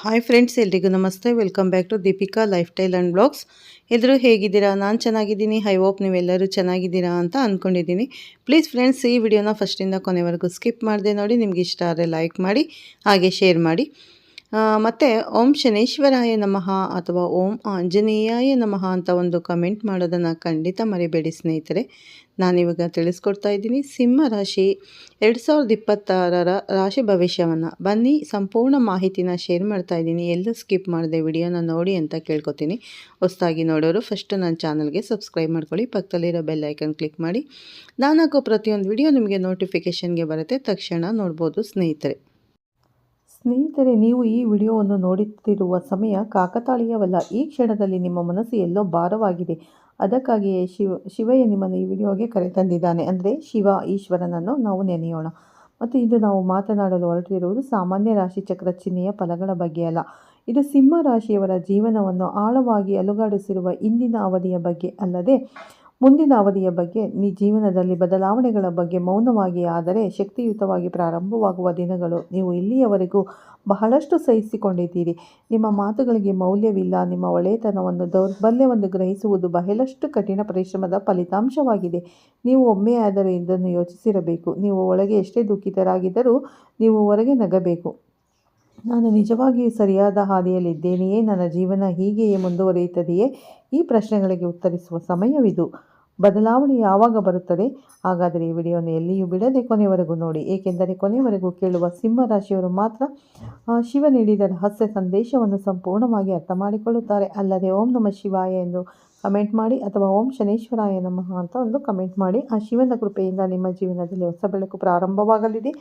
Hi friends ಎಲ್ರಿಗೂ ನಮಸ್ತೆ. Welcome back to Deepika lifestyle and blogs ಎಲ್ಲರೂ ಹೇಗಿದ್ದೀರಾ? ನಾನು ಚೆನ್ನಾಗಿದ್ದೀನಿ. ಐ ಹೋಪ್ ನೀವೆಲ್ಲರೂ ಚೆನ್ನಾಗಿದ್ದೀರಾ ಅಂತ ಅಂದ್ಕೊಂಡಿದ್ದೀನಿ ಪ್ಲೀಸ್ ಫ್ರೆಂಡ್ಸ್ ಈ ವಿಡಿಯೋನ ಫಸ್ಟಿಂದ ಕೊನೆವರೆಗೂ ಸ್ಕಿಪ್ ಮಾಡಿದೆ ನೋಡಿ, ನಿಮ್ಗೆ ಇಷ್ಟ ಆದರೆ ಲೈಕ್ ಮಾಡಿ, ಹಾಗೆ ಶೇರ್ ಮಾಡಿ. ಮತ್ತು ಓಂ ಶನೇಶ್ವರಾಯ ನಮಃ ಅಥವಾ ಓಂ ಆಂಜನೇಯಾಯ ನಮಃ ಅಂತ ಒಂದು ಕಮೆಂಟ್ ಮಾಡೋದನ್ನು ಖಂಡಿತ ಮರಿಬೇಡಿ ಸ್ನೇಹಿತರೆ. ನಾನಿವಾಗ ತಿಳಿಸ್ಕೊಡ್ತಾ ಇದ್ದೀನಿ. ಸಿಂಹ ರಾಶಿ ಎರಡು ಸಾವಿರದ ಇಪ್ಪತ್ತಾರರ ರಾಶಿ ಭವಿಷ್ಯವನ್ನು. ಬನ್ನಿ, ಸಂಪೂರ್ಣ ಮಾಹಿತಿನ ಶೇರ್ ಮಾಡ್ತಾ ಇದ್ದೀನಿ. ಎಲ್ಲೂ ಸ್ಕಿಪ್ ಮಾಡಿದೆ ವಿಡಿಯೋನ ನೋಡಿ ಅಂತ ಕೇಳ್ಕೊತೀನಿ. ಹೊಸದಾಗಿ ನೋಡೋರು ಫಸ್ಟ್ ನನ್ನ ಚಾನಲ್ಗೆ ಸಬ್ಸ್ಕ್ರೈಬ್ ಮಾಡ್ಕೊಳ್ಳಿ. ಪಕ್ಕದಲ್ಲಿರೋ ಬೆಲ್ ಐಕನ್ ಕ್ಲಿಕ್ ಮಾಡಿ. ನಾನು ಹಾಕೋ ಪ್ರತಿಯೊಂದು ವಿಡಿಯೋ ನಿಮಗೆ ನೋಟಿಫಿಕೇಷನ್ಗೆ ಬರುತ್ತೆ. ತಕ್ಷಣ ನೋಡ್ಬೋದು ಸ್ನೇಹಿತರೆ. ಸ್ನೇಹಿತರೆ, ನೀವು ಈ ವಿಡಿಯೋವನ್ನು ನೋಡುತ್ತಿರುವ ಸಮಯ ಕಾಕತಾಳೀಯವಲ್ಲ. ಈ ಕ್ಷಣದಲ್ಲಿ ನಿಮ್ಮ ಮನಸ್ಸು ಎಲ್ಲೋ ಭಾರವಾಗಿದೆ. ಅದಕ್ಕಾಗಿಯೇ ಶಿವ ಶಿವಯ್ಯ ನಿಮ್ಮನ್ನು ಈ ವಿಡಿಯೋಗೆ ಕರೆತಂದಿದ್ದಾನೆ. ಅಂದರೆ ಶಿವ ಈಶ್ವರನನ್ನು ನಾವು ನೆನೆಯೋಣ. ಮತ್ತು ಇದು ನಾವು ಮಾತನಾಡಲು ಹೊರಟಿರುವುದು ಸಾಮಾನ್ಯ ರಾಶಿ ಚಕ್ರ ಚಿಹ್ನೆಯ ಫಲಗಳ ಬಗ್ಗೆ ಅಲ್ಲ. ಇದು ಸಿಂಹ ರಾಶಿಯವರ ಜೀವನವನ್ನು ಆಳವಾಗಿ ಅಲುಗಾಡಿಸಿರುವ ಇಂದಿನ ಅವಧಿಯ ಬಗ್ಗೆ ಅಲ್ಲದೆ ಮುಂದಿನ ಅವಧಿಯ ಬಗ್ಗೆ, ನೀ ಜೀವನದಲ್ಲಿ ಬದಲಾವಣೆಗಳ ಬಗ್ಗೆ ಮೌನವಾಗಿ ಆದರೆ ಶಕ್ತಿಯುತವಾಗಿ ಪ್ರಾರಂಭವಾಗುವ ದಿನಗಳು ನೀವು ಇಲ್ಲಿಯವರೆಗೂ ಬಹಳಷ್ಟು ಸಹಿಸಿಕೊಂಡಿದ್ದೀರಿ. ನಿಮ್ಮ ಮಾತುಗಳಿಗೆ ಮೌಲ್ಯವಿಲ್ಲ. ನಿಮ್ಮ ಒಳ್ಳೆಯತನವನ್ನು ದೌರ್ಬಲ್ಯವನ್ನು ಗ್ರಹಿಸುವುದು ಬಹಳಷ್ಟು ಕಠಿಣ ಪರಿಶ್ರಮದ ಫಲಿತಾಂಶವಾಗಿದೆ. ನೀವು ಒಮ್ಮೆಯಾದರೂ ಇದನ್ನು ಯೋಚಿಸಿರಬೇಕು. ನೀವು ಒಳಗೆ ಎಷ್ಟೇ ದುಃಖಿತರಾಗಿದ್ದರೂ ನೀವು ಹೊರಗೆ ನಗಬೇಕು. ನಾನು ನಿಜವಾಗಿ ಸರಿಯಾದ ಹಾದಿಯಲ್ಲಿದ್ದೇನೆಯೇ? ನನ್ನ ಜೀವನ ಹೀಗೆಯೇ ಮುಂದುವರಿಯುತ್ತದೆಯೇ? ಈ ಪ್ರಶ್ನೆಗಳಿಗೆ ಉತ್ತರಿಸುವ ಸಮಯವಿದು. ಬದಲಾವಣೆ ಯಾವಾಗ ಬರುತ್ತದೆ? ಹಾಗಾದರೆ ಈ ವಿಡಿಯೋನ ಎಲ್ಲಿಯೂ ಬಿಡದೆ ಕೊನೆವರೆಗೂ ನೋಡಿ. ಏಕೆಂದರೆ ಕೊನೆವರೆಗೂ ಕೇಳುವ ಸಿಂಹ ರಾಶಿಯವರು ಮಾತ್ರ ಶಿವ ನೀಡಿದ ರಹಸ್ಯ ಸಂದೇಶವನ್ನು ಸಂಪೂರ್ಣವಾಗಿ ಅರ್ಥ ಮಾಡಿಕೊಳ್ಳುತ್ತಾರೆ. ಅಲ್ಲದೆ ಓಂ ನಮ ಶಿವಾಯ ಎಂದು ಕಮೆಂಟ್ ಮಾಡಿ ಅಥವಾ ಓಂ ಶನೇಶ್ವರಾಯ ನಮಃ ಅಂತ ಒಂದು ಕಮೆಂಟ್ ಮಾಡಿ, ಆ ಶಿವನ ಕೃಪೆಯಿಂದ ನಿಮ್ಮ ಜೀವನದಲ್ಲಿ ಹೊಸ ಬೆಳಕು ಪ್ರಾರಂಭವಾಗಲಿದೆ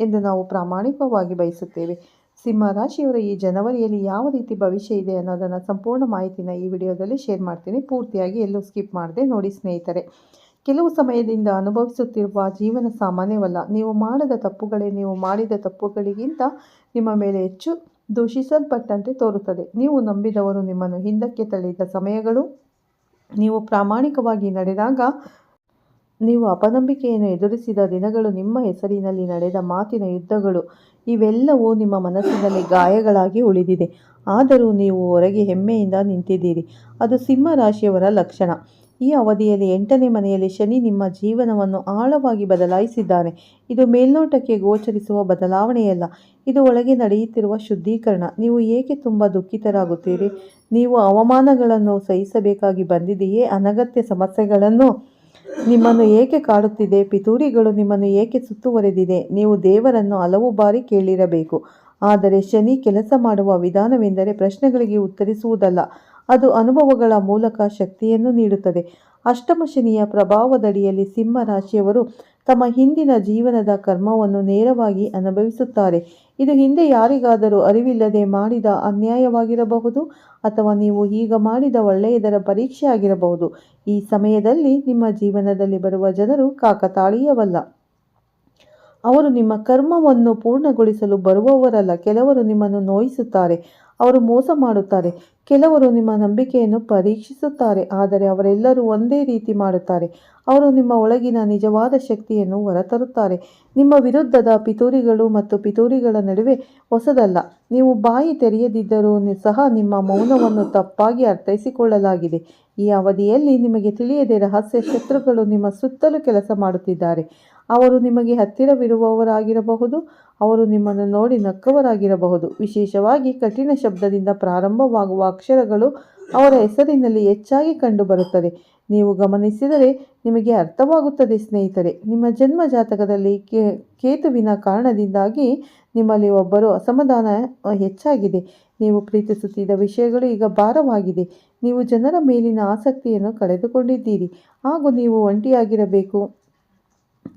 ಎಂದು ನಾವು ಪ್ರಾಮಾಣಿಕವಾಗಿ ಬಯಸುತ್ತೇವೆ. ಸಿಂಹ ರಾಶಿಯವರ ಈ ಜನವರಿಯಲ್ಲಿ ಯಾವ ರೀತಿ ಭವಿಷ್ಯ ಇದೆ ಅನ್ನೋದನ್ನು ಸಂಪೂರ್ಣ ಮಾಹಿತಿನ ಈ ವಿಡಿಯೋದಲ್ಲಿ ಶೇರ್ ಮಾಡ್ತೀನಿ. ಪೂರ್ತಿಯಾಗಿ ಎಲ್ಲೂ ಸ್ಕಿಪ್ ಮಾಡದೆ ನೋಡಿ ಸ್ನೇಹಿತರೆ. ಕೆಲವು ಸಮಯದಿಂದ ಅನುಭವಿಸುತ್ತಿರುವ ಜೀವನ ಸಾಮಾನ್ಯವಲ್ಲ. ನೀವು ಮಾಡದ ತಪ್ಪುಗಳೇ ನೀವು ಮಾಡಿದ ತಪ್ಪುಗಳಿಗಿಂತ ನಿಮ್ಮ ಮೇಲೆ ಹೆಚ್ಚು ದೂಷಿಸಲ್ಪಟ್ಟಂತೆ ತೋರುತ್ತದೆ. ನೀವು ನಂಬಿದವರು ನಿಮ್ಮನ್ನು ಹಿಂದಕ್ಕೆ ತಳ್ಳಿದ ಸಮಯಗಳು ನೀವು ಪ್ರಾಮಾಣಿಕವಾಗಿ ನಡೆದಾಗ ನೀವು ಅಪನಂಬಿಕೆಯನ್ನು ಎದುರಿಸಿದ ದಿನಗಳು ನಿಮ್ಮ ಹೆಸರಿನಲ್ಲಿ ನಡೆದ ಮಾತಿನ ಯುದ್ಧಗಳು, ಇವೆಲ್ಲವೂ ನಿಮ್ಮ ಮನಸ್ಸಿನಲ್ಲಿ ಗಾಯಗಳಾಗಿ ಉಳಿದಿದೆ. ಆದರೂ ನೀವು ಹೊರಗೆ ಹೆಮ್ಮೆಯಿಂದ ನಿಂತಿದ್ದೀರಿ. ಅದು ಸಿಂಹ ರಾಶಿಯವರ ಲಕ್ಷಣ. ಈ ಅವಧಿಯಲ್ಲಿ ಎಂಟನೇ ಮನೆಯಲ್ಲಿ ಶನಿ ನಿಮ್ಮ ಜೀವನವನ್ನು ಆಳವಾಗಿ ಬದಲಾಯಿಸಿದ್ದಾನೆ. ಇದು ಮೇಲ್ನೋಟಕ್ಕೆ ಗೋಚರಿಸುವ ಬದಲಾವಣೆಯಲ್ಲ, ಇದು ಒಳಗೆ ನಡೆಯುತ್ತಿರುವ ಶುದ್ಧೀಕರಣ. ನೀವು ಏಕೆ ತುಂಬ ದುಃಖಿತರಾಗುತ್ತೀರಿ? ನೀವು ಅವಮಾನಗಳನ್ನು ಸಹಿಸಬೇಕಾಗಿ ಬಂದಿದೆಯೇ? ಅನಗತ್ಯ ಸಮಸ್ಯೆಗಳನ್ನು ನಿಮ್ಮನ್ನು ಏಕೆ ಕಾಡುತ್ತಿದೆ? ಪಿತೂರಿಗಳು ನಿಮ್ಮನ್ನು ಏಕೆ ಸುತ್ತುವರೆದಿದೆ? ನೀವು ದೇವರನ್ನು ಹಲವು ಬಾರಿ ಕೇಳಿರಬೇಕು. ಆದರೆ ಶನಿ ಕೆಲಸ ಮಾಡುವ ವಿಧಾನವೆಂದರೆ ಪ್ರಶ್ನೆಗಳಿಗೆ ಉತ್ತರಿಸುವುದಲ್ಲ. ಅದು ಅನುಭವಗಳ ಮೂಲಕ ಶಕ್ತಿಯನ್ನು ನೀಡುತ್ತದೆ. ಅಷ್ಟಮ ಶನಿಯ ಪ್ರಭಾವದಡಿಯಲ್ಲಿ ಸಿಂಹ ರಾಶಿಯವರು ತಮ್ಮ ಹಿಂದಿನ ಜೀವನದ ಕರ್ಮವನ್ನು ನೇರವಾಗಿ ಅನುಭವಿಸುತ್ತಾರೆ. ಇದು ಹಿಂದೆ ಯಾರಿಗಾದರೂ ಅರಿವಿಲ್ಲದೆ ಮಾಡಿದ ಅನ್ಯಾಯವಾಗಿರಬಹುದು ಅಥವಾ ನೀವು ಈಗ ಮಾಡಿದ ಒಳ್ಳೆಯದರ ಪರೀಕ್ಷೆ ಆಗಿರಬಹುದು ಈ ಸಮಯದಲ್ಲಿ ನಿಮ್ಮ ಜೀವನದಲ್ಲಿ ಬರುವ ಜನರು ಕಾಕತಾಳೀಯವಲ್ಲ. ಅವರು ನಿಮ್ಮ ಕರ್ಮವನ್ನು ಪೂರ್ಣಗೊಳಿಸಲು ಬರುವವರಲ್ಲ, ಕೆಲವರು ನಿಮ್ಮನ್ನು ನೋಯಿಸುತ್ತಾರೆ. ಅವರು ಮೋಸ ಮಾಡುತ್ತಾರೆ. ಕೆಲವರು ನಿಮ್ಮ ನಂಬಿಕೆಯನ್ನು ಪರೀಕ್ಷಿಸುತ್ತಾರೆ, ಆದರೆ ಅವರೆಲ್ಲರೂ ಒಂದೇ ರೀತಿ ಮಾಡುತ್ತಾರೆ. ಅವರು ನಿಮ್ಮ ಒಳಗಿನ ನಿಜವಾದ ಶಕ್ತಿಯನ್ನು ಹೊರತರುತ್ತಾರೆ. ನಿಮ್ಮ ವಿರುದ್ಧದ ಪಿತೂರಿಗಳು ಮತ್ತು ಪಿತೂರಿಗಳ ನಡುವೆ ಹೊಸದಲ್ಲ. ನೀವು ಬಾಯಿ ತೆರೆಯದಿದ್ದರೂ ಸಹ ನಿಮ್ಮ ಮೌನವನ್ನು ತಪ್ಪಾಗಿ ಅರ್ಥೈಸಿಕೊಳ್ಳಲಾಗಿದೆ. ಈ ಅವಧಿಯಲ್ಲಿ ನಿಮಗೆ ತಿಳಿಯದೆ ರಹಸ್ಯ ಶತ್ರುಗಳು ನಿಮ್ಮ ಸುತ್ತಲೂ ಕೆಲಸ ಮಾಡುತ್ತಿದ್ದಾರೆ. ಅವರು ನಿಮಗೆ ಹತ್ತಿರವಿರುವವರಾಗಿರಬಹುದು ಅವರು ನಿಮ್ಮನ್ನು ನೋಡಿ ನಕ್ಕವರಾಗಿರಬಹುದು. ವಿಶೇಷವಾಗಿ ಕಠಿಣ ಶಬ್ದದಿಂದ ಪ್ರಾರಂಭವಾಗುವ ಅಕ್ಷರಗಳು ಅವರ ಹೆಸರಿನಲ್ಲಿ ಹೆಚ್ಚಾಗಿ ಕಂಡುಬರುತ್ತದೆ. ನೀವು ಗಮನಿಸಿದರೆ ನಿಮಗೆ ಅರ್ಥವಾಗುತ್ತದೆ, ಸ್ನೇಹಿತರೆ. ನಿಮ್ಮ ಜನ್ಮ ಜಾತಕದಲ್ಲಿ ಕೇತುವಿನ ಕಾರಣದಿಂದಾಗಿ ನಿಮ್ಮಲ್ಲಿ ಒಬ್ಬರು ಅಸಮಾಧಾನ ಹೆಚ್ಚಾಗಿದೆ. ನೀವು ಪ್ರೀತಿಸುತ್ತಿದ್ದ ವಿಷಯಗಳು ಈಗ ಭಾರವಾಗಿದೆ. ನೀವು ಜನರ ಮೇಲಿನ ಆಸಕ್ತಿಯನ್ನು ಕಳೆದುಕೊಂಡಿದ್ದೀರಿ. ಹಾಗೂ ನೀವು ಒಂಟಿಯಾಗಿರಬೇಕು.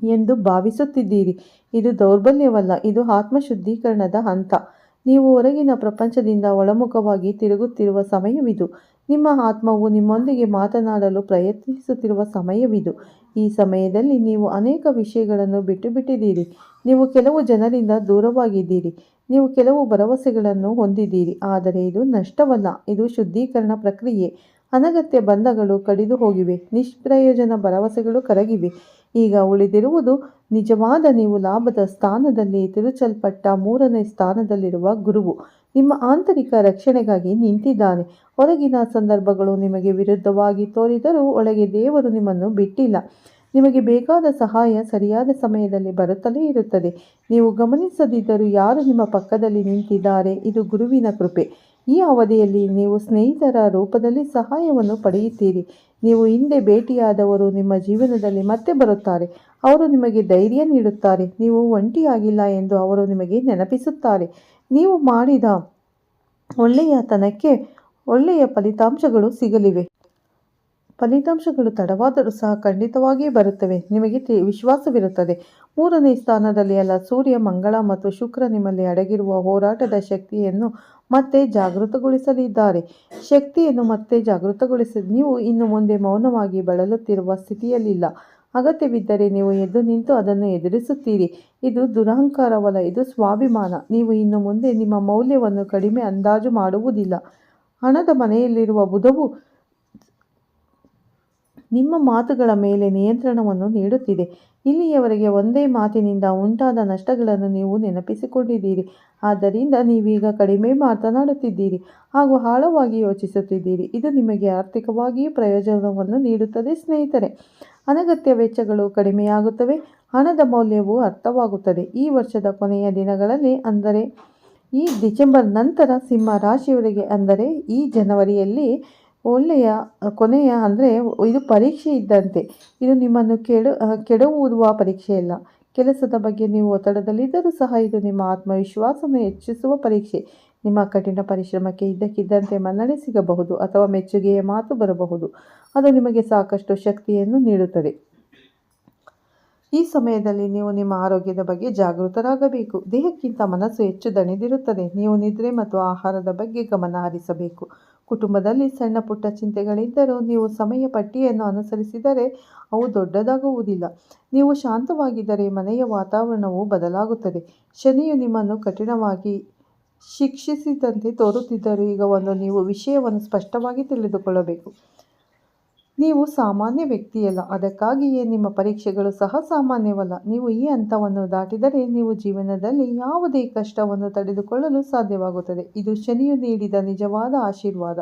ಎಂದು ಭಾವಿಸುತ್ತಿದ್ದೀರಿ. ಇದು ದೌರ್ಬಲ್ಯವಲ್ಲ, ಇದು ಆತ್ಮಶುದ್ಧೀಕರಣದ ಹಂತ. ನೀವು ಹೊರಗಿನ ಪ್ರಪಂಚದಿಂದ ಒಳಮುಖವಾಗಿ ತಿರುಗುತ್ತಿರುವ ಸಮಯವಿದು. ನಿಮ್ಮ ಆತ್ಮವು ನಿಮ್ಮೊಂದಿಗೆ ಮಾತನಾಡಲು ಪ್ರಯತ್ನಿಸುತ್ತಿರುವ ಸಮಯವಿದು. ಈ ಸಮಯದಲ್ಲಿ ನೀವು ಅನೇಕ ವಿಷಯಗಳನ್ನು ಬಿಟ್ಟು ಬಿಟ್ಟಿದ್ದೀರಿ ನೀವು ಕೆಲವು ಜನರಿಂದ ದೂರವಾಗಿದ್ದೀರಿ. ನೀವು ಕೆಲವು ಭರವಸೆಗಳನ್ನು ಹೊಂದಿದ್ದೀರಿ. ಆದರೆ ಇದು ನಷ್ಟವಲ್ಲ, ಇದು ಶುದ್ಧೀಕರಣ ಪ್ರಕ್ರಿಯೆ. ಅನಗತ್ಯ ಬಂಧಗಳು ಕಡಿದು ಹೋಗಿವೆ. ನಿಷ್ಪ್ರಯೋಜನ ಭರವಸೆಗಳು ಕರಗಿವೆ. ಈಗ ಉಳಿದಿರುವುದು ನಿಜವಾದ ನೀವು ಲಾಭದ ಸ್ಥಾನದಲ್ಲಿ ತಿರುಚಲ್ಪಟ್ಟ ಮೂರನೇ ಸ್ಥಾನದಲ್ಲಿರುವ ಗುರುವು. ನಿಮ್ಮ ಆಂತರಿಕ ರಕ್ಷಣೆಗಾಗಿ ನಿಂತಿದ್ದಾನೆ. ಹೊರಗಿನ ಸಂದರ್ಭಗಳು ನಿಮಗೆ ವಿರುದ್ಧವಾಗಿ ತೋರಿದರೂ ಒಳಗೆ ದೇವರು ನಿಮ್ಮನ್ನು ಬಿಟ್ಟಿಲ್ಲ. ನಿಮಗೆ ಬೇಕಾದ ಸಹಾಯ ಸರಿಯಾದ ಸಮಯದಲ್ಲಿ ಬರುತ್ತಲೇ ಇರುತ್ತದೆ. ನೀವು ಗಮನಿಸದಿದ್ದರೂ ಯಾರು ನಿಮ್ಮ ಪಕ್ಕದಲ್ಲಿ ನಿಂತಿದ್ದಾರೆ? ಇದು ಗುರುವಿನ ಕೃಪೆ. ಈ ಅವಧಿಯಲ್ಲಿ ನೀವು ಸ್ನೇಹಿತರ ರೂಪದಲ್ಲಿ ಸಹಾಯವನ್ನು ಪಡೆಯುತ್ತೀರಿ. ನೀವು ಹಿಂದೆ ಭೇಟಿಯಾದವರು ನಿಮ್ಮ ಜೀವನದಲ್ಲಿ ಮತ್ತೆ ಬರುತ್ತಾರೆ. ಅವರು ನಿಮಗೆ ಧೈರ್ಯ ನೀಡುತ್ತಾರೆ. ನೀವು ಒಂಟಿಯಾಗಿಲ್ಲ ಎಂದು ಅವರು ನಿಮಗೆ ನೆನಪಿಸುತ್ತಾರೆ. ನೀವು ಮಾಡಿದ ಒಳ್ಳೆಯತನಕ್ಕೆ ಒಳ್ಳೆಯ ಫಲಿತಾಂಶಗಳು ಸಿಗಲಿವೆ. ಫಲಿತಾಂಶಗಳು ತಡವಾದರೂ ಸಹ ಖಂಡಿತವಾಗಿಯೇ ಬರುತ್ತವೆ. ನಿಮಗೆ ವಿಶ್ವಾಸವಿರುತ್ತದೆ. ಮೂರನೇ ಸ್ಥಾನದಲ್ಲಿ ಅಲ್ಲ, ಸೂರ್ಯ, ಮಂಗಳ ಮತ್ತು ಶುಕ್ರ ನಿಮ್ಮಲ್ಲಿ ಅಡಗಿರುವ ಹೋರಾಟದ ಶಕ್ತಿಯನ್ನು ಮತ್ತೆ ಜಾಗೃತಗೊಳಿಸಲಿದ್ದಾರೆ. ಶಕ್ತಿಯನ್ನು ಮತ್ತೆ ಜಾಗೃತಗೊಳಿಸಿ, ನೀವು ಇನ್ನು ಮುಂದೆ ಮೌನವಾಗಿ ಬಳಲುತ್ತಿರುವ ಸ್ಥಿತಿಯಲ್ಲಿಲ್ಲ. ಅಗತ್ಯವಿದ್ದರೆ ನೀವು ಎದ್ದು ನಿಂತು ಅದನ್ನು ಎದುರಿಸುತ್ತೀರಿ. ಇದು ದುರಹಂಕಾರವಲ್ಲ, ಇದು ಸ್ವಾಭಿಮಾನ. ನೀವು ಇನ್ನು ಮುಂದೆ ನಿಮ್ಮ ಮೌಲ್ಯವನ್ನು ಕಡಿಮೆ ಅಂದಾಜು ಮಾಡುವುದಿಲ್ಲ. ಹಣದ ಮನೆಯಲ್ಲಿರುವ ಬುಧವು ನಿಮ್ಮ ಮಾತುಗಳ ಮೇಲೆ ನಿಯಂತ್ರಣವನ್ನು ನೀಡುತ್ತಿದೆ. ಇಲ್ಲಿಯವರೆಗೆ ಒಂದೇ ಮಾತಿನಿಂದ ಉಂಟಾದ ನಷ್ಟಗಳನ್ನು ನೀವು ನೆನಪಿಸಿಕೊಂಡಿದ್ದೀರಿ. ಆದ್ದರಿಂದ ನೀವೀಗ ಕಡಿಮೆ ಮಾತನಾಡುತ್ತಿದ್ದೀರಿ ಹಾಗೂ ಆಳವಾಗಿ ಯೋಚಿಸುತ್ತಿದ್ದೀರಿ. ಇದು ನಿಮಗೆ ಆರ್ಥಿಕವಾಗಿಯೂ ಪ್ರಯೋಜನವನ್ನು ನೀಡುತ್ತದೆ, ಸ್ನೇಹಿತರೆ. ಅನಗತ್ಯ ವೆಚ್ಚಗಳು ಕಡಿಮೆಯಾಗುತ್ತವೆ, ಹಣದ ಮೌಲ್ಯವು ಅರ್ಥವಾಗುತ್ತದೆ. ಈ ವರ್ಷದ ಕೊನೆಯ ದಿನಗಳಲ್ಲಿ ಅಂದರೆ ಈ ಡಿಸೆಂಬರ್ ನಂತರ ಸಿಂಹ ರಾಶಿಯವರಿಗೆ ಅಂದರೆ ಈ ಜನವರಿಯಲ್ಲಿ ಒಳ್ಳೆಯ, ಕೊನೆಯ ಅಂದರೆ ಇದು ಪರೀಕ್ಷೆ ಇದ್ದಂತೆ. ಇದು ನಿಮ್ಮನ್ನು ಕೆಡು ಕೆಡವುವ ಪರೀಕ್ಷೆಯಲ್ಲ ಕೆಲಸದ ಬಗ್ಗೆ ನೀವು ಒತ್ತಡದಲ್ಲಿದ್ದರೂ ಸಹ ಇದು ನಿಮ್ಮ ಆತ್ಮವಿಶ್ವಾಸವನ್ನು ಹೆಚ್ಚಿಸುವ ಪರೀಕ್ಷೆ. ನಿಮ್ಮ ಕಠಿಣ ಪರಿಶ್ರಮಕ್ಕೆ ಇದ್ದಕ್ಕಿದ್ದಂತೆ ಮನ್ನಣೆ ಸಿಗಬಹುದು ಅಥವಾ ಮೆಚ್ಚುಗೆಯ ಮಾತು ಬರಬಹುದು. ಅದು ನಿಮಗೆ ಸಾಕಷ್ಟು ಶಕ್ತಿಯನ್ನು ನೀಡುತ್ತದೆ. ಈ ಸಮಯದಲ್ಲಿ ನೀವು ನಿಮ್ಮ ಆರೋಗ್ಯದ ಬಗ್ಗೆ ಜಾಗೃತರಾಗಬೇಕು. ದೇಹಕ್ಕಿಂತ ಮನಸ್ಸು ಹೆಚ್ಚು ದಣಿದಿರುತ್ತದೆ. ನೀವು ನಿದ್ರೆ ಮತ್ತು ಆಹಾರದ ಬಗ್ಗೆ ಗಮನ ಹರಿಸಬೇಕು. ಕುಟುಂಬದಲ್ಲಿ ಸಣ್ಣ ಪುಟ್ಟ ಚಿಂತೆಗಳಿದ್ದರೂ ನೀವು ಸಮಯ ಪಟ್ಟಿಯನ್ನು ಅನುಸರಿಸಿದರೆ ಅವು ದೊಡ್ಡದಾಗುವುದಿಲ್ಲ. ನೀವು ಶಾಂತವಾಗಿದ್ದರೆ ಮನೆಯ ವಾತಾವರಣವು ಬದಲಾಗುತ್ತದೆ. ಶನಿಯು ನಿಮ್ಮನ್ನು ಕಠಿಣವಾಗಿ ಶಿಕ್ಷಿಸಿದಂತೆ ತೋರುತ್ತಿದ್ದರೂ ಈಗ ಒಂದು ನೀವು ವಿಷಯವನ್ನು ಸ್ಪಷ್ಟವಾಗಿ ತಿಳಿದುಕೊಳ್ಳಬೇಕು. ನೀವು ಸಾಮಾನ್ಯ ವ್ಯಕ್ತಿಯಲ್ಲ. ಅದಕ್ಕಾಗಿಯೇ ನಿಮ್ಮ ಪರೀಕ್ಷೆಗಳು ಸಹ ಸಾಮಾನ್ಯವಲ್ಲ. ನೀವು ಈ ಹಂತವನ್ನು ದಾಟಿದರೆ ನೀವು ಜೀವನದಲ್ಲಿ ಯಾವುದೇ ಕಷ್ಟವನ್ನು ತಡೆದುಕೊಳ್ಳಲು ಸಾಧ್ಯವಾಗುತ್ತದೆ. ಇದು ಶನಿಯು ನೀಡಿದ ನಿಜವಾದ ಆಶೀರ್ವಾದ.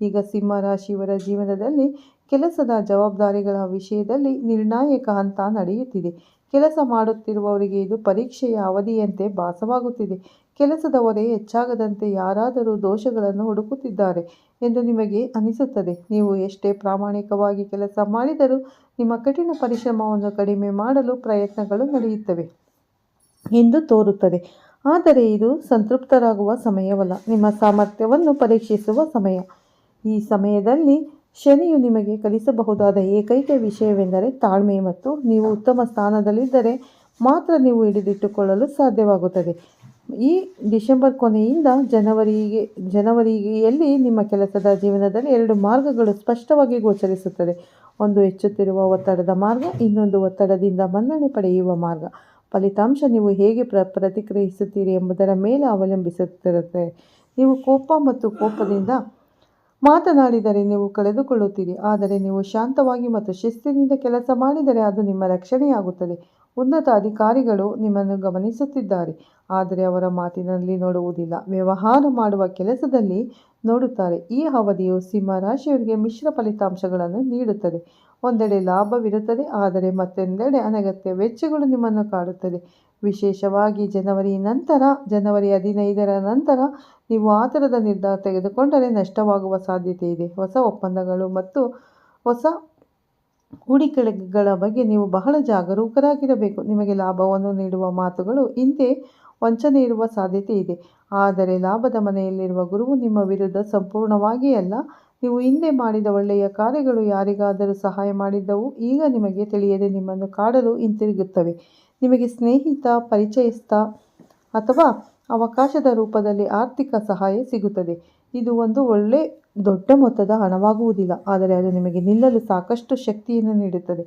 ಈಗ ಸಿಂಹ ರಾಶಿಯವರ ಜೀವನದಲ್ಲಿ ಕೆಲಸದ ಜವಾಬ್ದಾರಿಗಳ ವಿಷಯದಲ್ಲಿ ನಿರ್ಣಾಯಕ ಹಂತ ನಡೆಯುತ್ತಿದೆ. ಕೆಲಸ ಮಾಡುತ್ತಿರುವವರಿಗೆ ಇದು ಪರೀಕ್ಷೆಯ ಅವಧಿಯಂತೆ ಭಾಸವಾಗುತ್ತಿದೆ. ಕೆಲಸದ ಹೊರೆ ಹೆಚ್ಚಾಗದಂತೆ ಯಾರಾದರೂ ದೋಷಗಳನ್ನು ಹುಡುಕುತ್ತಿದ್ದಾರೆ ಎಂದು ನಿಮಗೆ ಅನಿಸುತ್ತದೆ. ನೀವು ಎಷ್ಟೇ ಪ್ರಾಮಾಣಿಕವಾಗಿ ಕೆಲಸ ಮಾಡಿದರೂ ನಿಮ್ಮ ಕಠಿಣ ಪರಿಶ್ರಮವನ್ನು ಕಡಿಮೆ ಮಾಡಲು ಪ್ರಯತ್ನಗಳು ನಡೆಯುತ್ತವೆ ಎಂದು ತೋರುತ್ತದೆ. ಆದರೆ ಇದು ಸಂತೃಪ್ತರಾಗುವ ಸಮಯವಲ್ಲ. ನಿಮ್ಮ ಸಾಮರ್ಥ್ಯವನ್ನು ಪರೀಕ್ಷಿಸುವ ಸಮಯ. ಈ ಸಮಯದಲ್ಲಿ ಶನಿಯು ನಿಮಗೆ ಕಲಿಸಬಹುದಾದ ಏಕೈಕ ವಿಷಯವೆಂದರೆ ತಾಳ್ಮೆ ಮತ್ತು ನೀವು ಉತ್ತಮ ಸ್ಥಾನದಲ್ಲಿದ್ದರೆ ಮಾತ್ರ ನೀವು ಹಿಡಿದಿಟ್ಟುಕೊಳ್ಳಲು ಸಾಧ್ಯವಾಗುತ್ತದೆ. ಈ ಡಿಸೆಂಬರ್ ಕೊನೆಯಿಂದ ಜನವರಿಗೆ, ಜನವರಿಯಲ್ಲಿ ನಿಮ್ಮ ಕೆಲಸದ ಜೀವನದಲ್ಲಿ ಎರಡು ಮಾರ್ಗಗಳು ಸ್ಪಷ್ಟವಾಗಿ ಗೋಚರಿಸುತ್ತದೆ. ಒಂದು ಹೆಚ್ಚುತ್ತಿರುವ ಒತ್ತಡದ ಮಾರ್ಗ, ಇನ್ನೊಂದು ಒತ್ತಡದಿಂದ ಮನ್ನಣೆ ಪಡೆಯುವ ಮಾರ್ಗ. ಫಲಿತಾಂಶ, ನೀವು ಹೇಗೆ ಪ್ರ, ಪ್ರತಿಕ್ರಿಯಿಸುತ್ತೀರಿ ಎಂಬುದರ ಮೇಲೆ ಅವಲಂಬಿಸುತ್ತಿರುತ್ತೆ. ನೀವು ಕೋಪ ಮತ್ತು ಕೋಪದಿಂದ ಮಾತನಾಡಿದರೆ ನೀವು ಕಳೆದುಕೊಳ್ಳುತ್ತೀರಿ, ಆದರೆ ನೀವು ಶಾಂತವಾಗಿ ಮತ್ತು ಶಿಸ್ತಿನಿಂದ ಕೆಲಸ ಮಾಡಿದರೆ ಅದು ನಿಮ್ಮ ರಕ್ಷಣೆಯಾಗುತ್ತದೆ. ಉನ್ನತ ಅಧಿಕಾರಿಗಳು ನಿಮ್ಮನ್ನು ಗಮನಿಸುತ್ತಿದ್ದಾರೆ, ಆದರೆ ಅವರ ಮಾತಿನಲ್ಲಿ ನೋಡುವುದಿಲ್ಲ. ವ್ಯವಹಾರ ಮಾಡುವ ಕೆಲಸದಲ್ಲಿ ನೋಡುತ್ತಾರೆ. ಈ ಅವಧಿಯು ಸಿಂಹ ರಾಶಿಯವರಿಗೆ ಮಿಶ್ರ ಫಲಿತಾಂಶಗಳನ್ನು ನೀಡುತ್ತದೆ. ಒಂದೆಡೆ ಲಾಭವಿರುತ್ತದೆ, ಆದರೆ ಮತ್ತೊಂದೆಡೆ ಅನಗತ್ಯ ವೆಚ್ಚಗಳು ನಿಮ್ಮನ್ನು ಕಾಡುತ್ತದೆ. ವಿಶೇಷವಾಗಿ ಜನವರಿ ನಂತರ, ಜನವರಿ ಹದಿನೈದರ ನಂತರ ನೀವು ಆತರದ ನಿರ್ಧಾರ ತೆಗೆದುಕೊಂಡರೆ ನಷ್ಟವಾಗುವ ಸಾಧ್ಯತೆ ಇದೆ. ಹೊಸ ಒಪ್ಪಂದಗಳು ಮತ್ತು ಹೊಸ ಹೂಡಿಕೆಗಳ ಬಗ್ಗೆ ನೀವು ಬಹಳ ಜಾಗರೂಕರಾಗಿರಬೇಕು. ನಿಮಗೆ ಲಾಭವನ್ನು ನೀಡುವ ಮಾತುಗಳು ಹಿಂದೆ ವಂಚನೆ ಇರುವ ಸಾಧ್ಯತೆ ಇದೆ. ಆದರೆ ಲಾಭದ ಮನೆಯಲ್ಲಿರುವ ಗುರುವು ನಿಮ್ಮ ವಿರುದ್ಧ ಸಂಪೂರ್ಣವಾಗಿ ಅಲ್ಲ. ನೀವು ಹಿಂದೆ ಮಾಡಿದ ಒಳ್ಳೆಯ ಕಾರ್ಯಗಳು ಯಾರಿಗಾದರೂ ಸಹಾಯ ಮಾಡಿದ್ದವು. ಈಗ ನಿಮಗೆ ತಿಳಿಯದೆ ನಿಮ್ಮನ್ನು ಕಾಡಲು ಹಿಂತಿರುಗುತ್ತವೆ. ನಿಮಗೆ ಸ್ನೇಹಿತ ಪರಿಚಯಿಸ್ತ ಅಥವಾ ಅವಕಾಶದ ರೂಪದಲ್ಲಿ ಆರ್ಥಿಕ ಸಹಾಯ ಸಿಗುತ್ತದೆ. ಇದು ಒಂದು ಒಳ್ಳೆ ದೊಡ್ಡ ಮೊತ್ತದ ಹಣವಾಗುವುದಿಲ್ಲ, ಆದರೆ ಅದು ನಿಮಗೆ ನಿಲ್ಲಲು ಸಾಕಷ್ಟು ಶಕ್ತಿಯನ್ನು ನೀಡುತ್ತದೆ.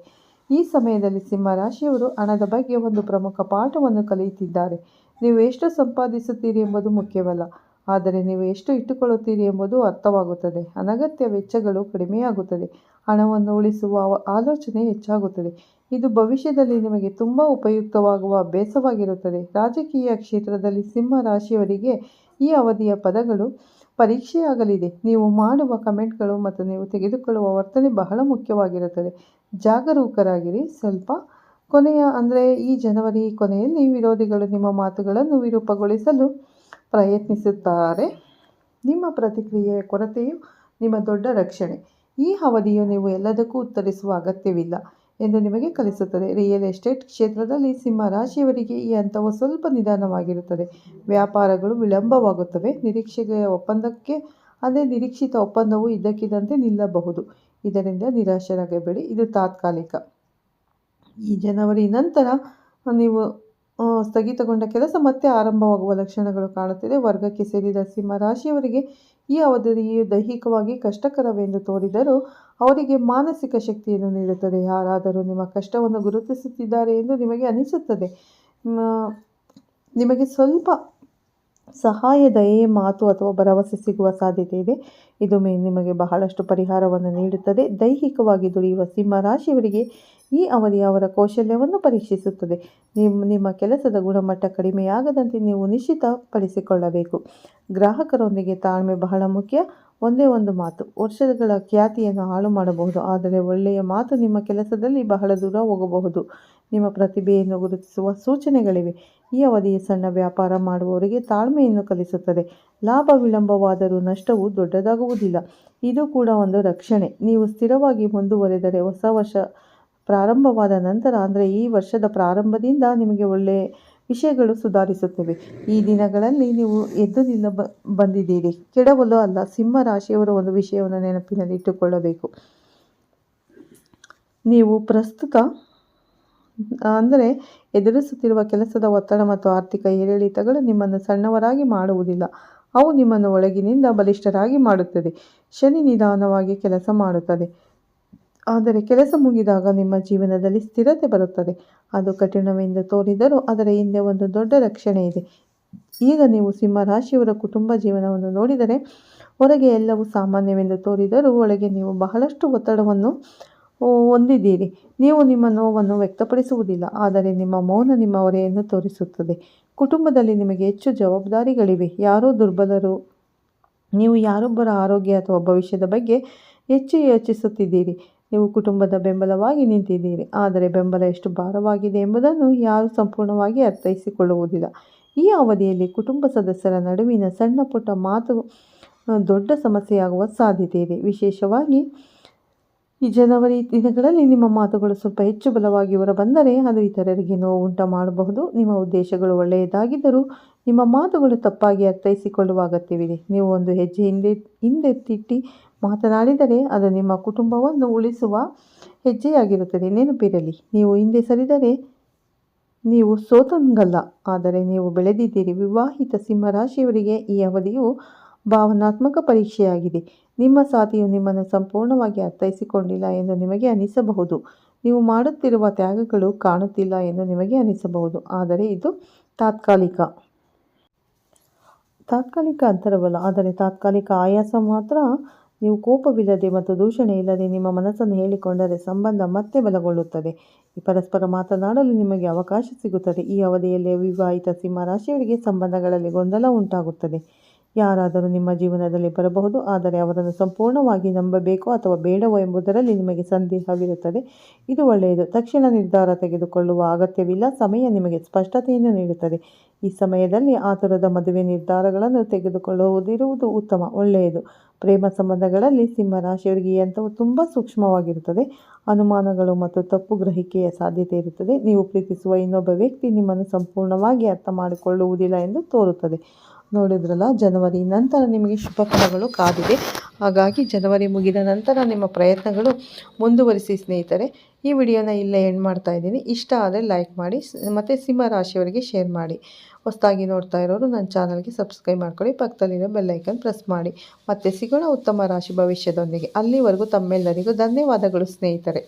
ಈ ಸಮಯದಲ್ಲಿ ಸಿಂಹ ರಾಶಿಯವರು ಹಣದ ಬಗ್ಗೆ ಒಂದು ಪ್ರಮುಖ ಪಾಠವನ್ನು ಕಲಿಯುತ್ತಿದ್ದಾರೆ. ನೀವು ಎಷ್ಟು ಸಂಪಾದಿಸುತ್ತೀರಿ ಎಂಬುದು ಮುಖ್ಯವಲ್ಲ, ಆದರೆ ನೀವು ಎಷ್ಟು ಇಟ್ಟುಕೊಳ್ಳುತ್ತೀರಿ ಎಂಬುದು ಅರ್ಥವಾಗುತ್ತದೆ. ಅನಗತ್ಯ ವೆಚ್ಚಗಳು ಕಡಿಮೆಯಾಗುತ್ತದೆ, ಹಣವನ್ನು ಉಳಿಸುವ ಆಲೋಚನೆ ಹೆಚ್ಚಾಗುತ್ತದೆ. ಇದು ಭವಿಷ್ಯದಲ್ಲಿ ನಿಮಗೆ ತುಂಬ ಉಪಯುಕ್ತವಾಗುವ ಅಭ್ಯಾಸವಾಗಿರುತ್ತದೆ. ರಾಜಕೀಯ ಕ್ಷೇತ್ರದಲ್ಲಿ ಸಿಂಹ ರಾಶಿಯವರಿಗೆ ಈ ಅವಧಿಯ ಪದಗಳು ಪರೀಕ್ಷೆಯಾಗಲಿದೆ. ನೀವು ಮಾಡುವ ಕಮೆಂಟ್ಗಳು ಮತ್ತು ನೀವು ತೆಗೆದುಕೊಳ್ಳುವ ವರ್ತನೆ ಬಹಳ ಮುಖ್ಯವಾಗಿರುತ್ತದೆ. ಜಾಗರೂಕರಾಗಿರಿ. ಸ್ವಲ್ಪ ಕೊನೆಯ, ಅಂದರೆ ಈ ಜನವರಿ ಕೊನೆಯಲ್ಲಿ ವಿರೋಧಿಗಳು ನಿಮ್ಮ ಮಾತುಗಳನ್ನು ವಿರೂಪಗೊಳಿಸಲು ಪ್ರಯತ್ನಿಸುತ್ತಾರೆ. ನಿಮ್ಮ ಪ್ರತಿಕ್ರಿಯೆಯ ಕೊರತೆಯು ನಿಮ್ಮ ದೊಡ್ಡ ರಕ್ಷಣೆ. ಈ ಅವಧಿಯು ನೀವು ಎಲ್ಲದಕ್ಕೂ ಉತ್ತರಿಸುವ ಅಗತ್ಯವಿಲ್ಲ. ಎಂದು ನಿಮಗೆ ಕಲಿಸುತ್ತದೆ. ರಿಯಲ್ ಎಸ್ಟೇಟ್ ಕ್ಷೇತ್ರದಲ್ಲಿ ಸಿಂಹ ರಾಶಿಯವರಿಗೆ ಈ ಹಂತವು ಸ್ವಲ್ಪ ನಿಧಾನವಾಗಿರುತ್ತದೆ. ವ್ಯಾಪಾರಗಳು ವಿಳಂಬವಾಗುತ್ತವೆ. ನಿರೀಕ್ಷೆಗೆ ಒಪ್ಪಂದಕ್ಕೆ, ಅಂದರೆ ನಿರೀಕ್ಷಿತ ಒಪ್ಪಂದವು ಇದ್ದಕ್ಕಿದ್ದಂತೆ ನಿಲ್ಲಬಹುದು. ಇದರಿಂದ ನಿರಾಶರಾಗಬೇಡಿ ಇದು ತಾತ್ಕಾಲಿಕ. ಈ ಜನವರಿ ನಂತರ ನೀವು ಸ್ಥಗಿತಗೊಂಡ ಕೆಲಸ ಮತ್ತೆ ಆರಂಭವಾಗುವ ಲಕ್ಷಣಗಳು ಕಾಣುತ್ತಿದೆ. ವರ್ಗಕ್ಕೆ ಸೇರಿದ ಸಿಂಹ ರಾಶಿಯವರಿಗೆ ಈ ಅವಧಿಯು ದೈಹಿಕವಾಗಿ ಕಷ್ಟಕರವೆಂದು ತೋರಿದರೂ ಅವರಿಗೆ ಮಾನಸಿಕ ಶಕ್ತಿಯನ್ನು ನೀಡುತ್ತದೆ. ಯಾರಾದರೂ ನಿಮ್ಮ ಕಷ್ಟವನ್ನು ಗುರುತಿಸುತ್ತಿದ್ದಾರೆ ಎಂದು ನಿಮಗೆ ಅನಿಸುತ್ತದೆ. ನಿಮಗೆ ಸ್ವಲ್ಪ ಸಹಾಯ ದಯೆ ಮಾತು ಅಥವಾ ಭರವಸೆ ಸಿಗುವ ಸಾಧ್ಯತೆ ಇದೆ. ಇದು ನಿಮಗೆ ಬಹಳಷ್ಟು ಪರಿಹಾರವನ್ನು ನೀಡುತ್ತದೆ. ದೈಹಿಕವಾಗಿ ದುಡಿಯುವ ಸಿಂಹ ರಾಶಿಯವರಿಗೆ ಈ ಅವಧಿ ಅವರ ಕೌಶಲ್ಯವನ್ನು ಪರೀಕ್ಷಿಸುತ್ತದೆ. ನಿಮ್ಮ ನಿಮ್ಮ ಕೆಲಸದ ಗುಣಮಟ್ಟ ಕಡಿಮೆಯಾಗದಂತೆ ನೀವು ನಿಶ್ಚಿತಪಡಿಸಿಕೊಳ್ಳಬೇಕು. ಗ್ರಾಹಕರೊಂದಿಗೆ ತಾಳ್ಮೆ ಬಹಳ ಮುಖ್ಯ. ಒಂದೇ ಒಂದು ಮಾತು. ವರ್ಷಗಳ ಖ್ಯಾತಿಯನ್ನು ಹಾಳು ಮಾಡಬಹುದು, ಆದರೆ ಒಳ್ಳೆಯ ಮಾತು ನಿಮ್ಮ ಕೆಲಸದಲ್ಲಿ ಬಹಳ ದೂರ ಹೋಗಬಹುದು. ನಿಮ್ಮ ಪ್ರತಿಭೆಯನ್ನು ಗುರುತಿಸುವ ಸೂಚನೆಗಳಿವೆ. ಈ ಅವಧಿಯ ಸಣ್ಣ ವ್ಯಾಪಾರ ಮಾಡುವವರಿಗೆ ತಾಳ್ಮೆಯನ್ನು ಕಲಿಸುತ್ತದೆ. ಲಾಭ ವಿಳಂಬವಾದರೂ ನಷ್ಟವು ದೊಡ್ಡದಾಗುವುದಿಲ್ಲ. ಇದು ಕೂಡ ಒಂದು ರಕ್ಷಣೆ. ನೀವು ಸ್ಥಿರವಾಗಿ ಮುಂದುವರೆದರೆ ಹೊಸ ವರ್ಷ ಪ್ರಾರಂಭವಾದ ನಂತರ, ಅಂದರೆ ಈ ವರ್ಷದ ಪ್ರಾರಂಭದಿಂದ ನಿಮಗೆ ಒಳ್ಳೆಯ ವಿಷಯಗಳು ಸುಧಾರಿಸುತ್ತವೆ. ಈ ದಿನಗಳಲ್ಲಿ ನೀವು ಎದ್ದು ನಿಲ್ಲ ಬಂದಿದ್ದೀರಿ. ಕೆಡವಲು ಅಲ್ಲ, ಸಿಂಹ ರಾಶಿಯವರ ಒಂದು ವಿಷಯವನ್ನು ನೆನಪಿನಲ್ಲಿ ಇಟ್ಟುಕೊಳ್ಳಬೇಕು. ನೀವು ಪ್ರಸ್ತುತ, ಅಂದರೆ ಎದುರಿಸುತ್ತಿರುವ ಕೆಲಸದ ಒತ್ತಡ ಮತ್ತು ಆರ್ಥಿಕ ಏರಿಳಿತಗಳು ನಿಮ್ಮನ್ನು ಸಣ್ಣವರಾಗಿ ಮಾಡುವುದಿಲ್ಲ. ಅವು ನಿಮ್ಮನ್ನು ಒಳಗಿನಿಂದ ಬಲಿಷ್ಠರಾಗಿ ಮಾಡುತ್ತದೆ. ಶನಿ ನಿಧಾನವಾಗಿ ಕೆಲಸ ಮಾಡುತ್ತದೆ. ಆದರೆ ಕೆಲಸ ಮುಗಿದಾಗ ನಿಮ್ಮ ಜೀವನದಲ್ಲಿ ಸ್ಥಿರತೆ ಬರುತ್ತದೆ. ಅದು ಕಠಿಣವೆಂದು ತೋರಿದರೂ ಅದರ ಹಿಂದೆ ಒಂದು ದೊಡ್ಡ ರಕ್ಷಣೆ ಇದೆ. ಈಗ ನೀವು ಸಿಂಹ ರಾಶಿಯವರ ಕುಟುಂಬ ಜೀವನವನ್ನು ನೋಡಿದರೆ ಹೊರಗೆ ಎಲ್ಲವೂ ಸಾಮಾನ್ಯವೆಂದು ತೋರಿದರೂ ಒಳಗೆ ನೀವು ಬಹಳಷ್ಟು ಒತ್ತಡವನ್ನು ಹೊಂದಿದ್ದೀರಿ. ನೀವು ನಿಮ್ಮ ನೋವನ್ನು ವ್ಯಕ್ತಪಡಿಸುವುದಿಲ್ಲ, ಆದರೆ ನಿಮ್ಮ ಮೌನ ನಿಮ್ಮ ಹೊರೆಯನ್ನು ತೋರಿಸುತ್ತದೆ. ಕುಟುಂಬದಲ್ಲಿ ನಿಮಗೆ ಹೆಚ್ಚು ಜವಾಬ್ದಾರಿಗಳಿವೆ. ಯಾರೋ ದುರ್ಬಲರು, ನೀವು ಯಾರೊಬ್ಬರ ಆರೋಗ್ಯ ಅಥವಾ ಭವಿಷ್ಯದ ಬಗ್ಗೆ ಹೆಚ್ಚು ಯೋಚಿಸುತ್ತಿದ್ದೀರಿ. ನೀವು ಕುಟುಂಬದ ಬೆಂಬಲವಾಗಿ ನಿಂತಿದ್ದೀರಿ. ಆದರೆ ಬೆಂಬಲ ಎಷ್ಟು ಭಾರವಾಗಿದೆ ಎಂಬುದನ್ನು ಯಾರೂ ಸಂಪೂರ್ಣವಾಗಿ ಅರ್ಥೈಸಿಕೊಳ್ಳುವುದಿಲ್ಲ. ಈ ಅವಧಿಯಲ್ಲಿ ಕುಟುಂಬ ಸದಸ್ಯರ ನಡುವಿನ ಸಣ್ಣ ಪುಟ್ಟ ಮಾತು ದೊಡ್ಡ ಸಮಸ್ಯೆಯಾಗುವ ಸಾಧ್ಯತೆ ಇದೆ. ವಿಶೇಷವಾಗಿ, ಈ ಜನವರಿ ದಿನಗಳಲ್ಲಿ ನಿಮ್ಮ ಮಾತುಗಳು ಸ್ವಲ್ಪ ಹೆಚ್ಚು ಬಲವಾಗಿ ಹೊರಬಂದರೆ ಅದು ಇತರರಿಗೆ ನೋವು ಉಂಟು ಮಾಡಬಹುದು ನಿಮ್ಮ ಉದ್ದೇಶಗಳು ಒಳ್ಳೆಯದಾಗಿದ್ದರೂ ನಿಮ್ಮ ಮಾತುಗಳು ತಪ್ಪಾಗಿ ಅರ್ಥೈಸಿಕೊಳ್ಳುವ ಅಗತ್ಯವಿದೆ. ನೀವು ಒಂದು ಹೆಜ್ಜೆ ಹಿಂದೆ ಹಿಂದೆತ್ತಿಟ್ಟಿ ಮಾತನಾಡಿದರೆ ಅದು ನಿಮ್ಮ ಕುಟುಂಬವನ್ನು ಉಳಿಸುವ ಹೆಜ್ಜೆಯಾಗಿರುತ್ತದೆ. ನೆನಪಿರಲಿ, ನೀವು ಹಿಂದೆ ಸರಿದರೆ ನೀವು ಸೋತಂಗಲ್ಲ. ಆದರೆ ನೀವು ಬೆಳೆದಿದ್ದೀರಿ. ವಿವಾಹಿತ ಸಿಂಹರಾಶಿಯವರಿಗೆ ಈ ಅವಧಿಯು ಭಾವನಾತ್ಮಕ ಪರೀಕ್ಷೆಯಾಗಿದೆ. ನಿಮ್ಮ ಸಾಥಿಯು ನಿಮ್ಮನ್ನು ಸಂಪೂರ್ಣವಾಗಿ ಅರ್ಥೈಸಿಕೊಂಡಿಲ್ಲ ಎಂದು ನಿಮಗೆ ಅನಿಸಬಹುದು. ನೀವು ಮಾಡುತ್ತಿರುವ ತ್ಯಾಗಗಳು ಕಾಣುತ್ತಿಲ್ಲ ಎಂದು ನಿಮಗೆ ಅನಿಸಬಹುದು. ಆದರೆ ಇದು ತಾತ್ಕಾಲಿಕ. ತಾತ್ಕಾಲಿಕ ಅಂತರವಲ್ಲ, ಆದರೆ ತಾತ್ಕಾಲಿಕ ಆಯಾಸ ಮಾತ್ರ ನೀವು ಕೋಪವಿಲ್ಲದೆ ಮತ್ತು ದೂಷಣೆ ಇಲ್ಲದೆ ನಿಮ್ಮ ಮನಸ್ಸನ್ನು ಹೇಳಿಕೊಂಡರೆ ಸಂಬಂಧ ಮತ್ತೆ ಬಲಗೊಳ್ಳುತ್ತದೆ. ಪರಸ್ಪರ ಮಾತನಾಡಲು ನಿಮಗೆ ಅವಕಾಶ ಸಿಗುತ್ತದೆ. ಈ ಅವಧಿಯಲ್ಲಿ ವಿವಾಹಿತ ಸಿಂಹರಾಶಿಯವರಿಗೆ ಸಂಬಂಧಗಳಲ್ಲಿ ಗೊಂದಲ ಉಂಟಾಗುತ್ತದೆ. ಯಾರಾದರೂ ನಿಮ್ಮ ಜೀವನದಲ್ಲಿ ಬರಬಹುದು, ಆದರೆ ಅವರನ್ನು ಸಂಪೂರ್ಣವಾಗಿ ನಂಬಬೇಕೋ ಅಥವಾ ಬೇಡವೋ ಎಂಬುದರಲ್ಲಿ ನಿಮಗೆ ಸಂದೇಹವಿರುತ್ತದೆ. ಇದು ಒಳ್ಳೆಯದು. ತಕ್ಷಣ ನಿರ್ಧಾರ ತೆಗೆದುಕೊಳ್ಳುವ ಅಗತ್ಯವಿಲ್ಲ. ಸಮಯ ನಿಮಗೆ ಸ್ಪಷ್ಟತೆಯನ್ನು ನೀಡುತ್ತದೆ. ಈ ಸಮಯದಲ್ಲಿ ಆತುರದ ಮದುವೆ ನಿರ್ಧಾರಗಳನ್ನು ತೆಗೆದುಕೊಳ್ಳುವುದಿರುವುದು ಉತ್ತಮ, ಒಳ್ಳೆಯದು. ಪ್ರೇಮ ಸಂಬಂಧಗಳಲ್ಲಿ ಸಿಂಹ ರಾಶಿಯವರಿಗೆ ಈ ಹಂತವು ತುಂಬ ಸೂಕ್ಷ್ಮವಾಗಿರುತ್ತದೆ. ಅನುಮಾನಗಳು ಮತ್ತು ತಪ್ಪು ಗ್ರಹಿಕೆಯ ಸಾಧ್ಯತೆ ಇರುತ್ತದೆ. ನೀವು ಪ್ರೀತಿಸುವ ಇನ್ನೊಬ್ಬ ವ್ಯಕ್ತಿ ನಿಮ್ಮನ್ನು ಸಂಪೂರ್ಣವಾಗಿ ಅರ್ಥ ಮಾಡಿಕೊಳ್ಳುವುದಿಲ್ಲ ಎಂದು ತೋರುತ್ತದೆ. ನೋಡಿದ್ರಲ್ಲ, ಜನವರಿ ನಂತರ ನಿಮಗೆ ಶುಭ ಕಾದಿದೆ. ಹಾಗಾಗಿ ಜನವರಿ ಮುಗಿದ ನಂತರ ನಿಮ್ಮ ಪ್ರಯತ್ನಗಳು ಮುಂದುವರಿಸಿ ಸ್ನೇಹಿತರೆ ಈ ವಿಡಿಯೋನ ಇಲ್ಲೇ ಎಂಡ್ ಮಾಡ್ತಾ ಇದ್ದೀನಿ. ಇಷ್ಟ ಆದರೆ ಲೈಕ್ ಮಾಡಿ ಮತ್ತು ಸಿಂಹ ರಾಶಿಯವರಿಗೆ ಶೇರ್ ಮಾಡಿ. ಹೊಸದಾಗಿ ನೋಡ್ತಾ ಇರೋರು ನನ್ನ ಚಾನಲ್ಗೆ ಸಬ್ಸ್ಕ್ರೈಬ್ ಮಾಡ್ಕೊಳ್ಳಿ. ಪಕ್ಕದಲ್ಲಿರೋ ಬೆಲ್ಲೈಕನ್ ಪ್ರೆಸ್ ಮಾಡಿ. ಮತ್ತೆ ಸಿಗೋಣ ಉತ್ತಮ ರಾಶಿ ಭವಿಷ್ಯದೊಂದಿಗೆ. ಅಲ್ಲಿವರೆಗೂ ತಮ್ಮೆಲ್ಲರಿಗೂ ಧನ್ಯವಾದಗಳು ಸ್ನೇಹಿತರೆ.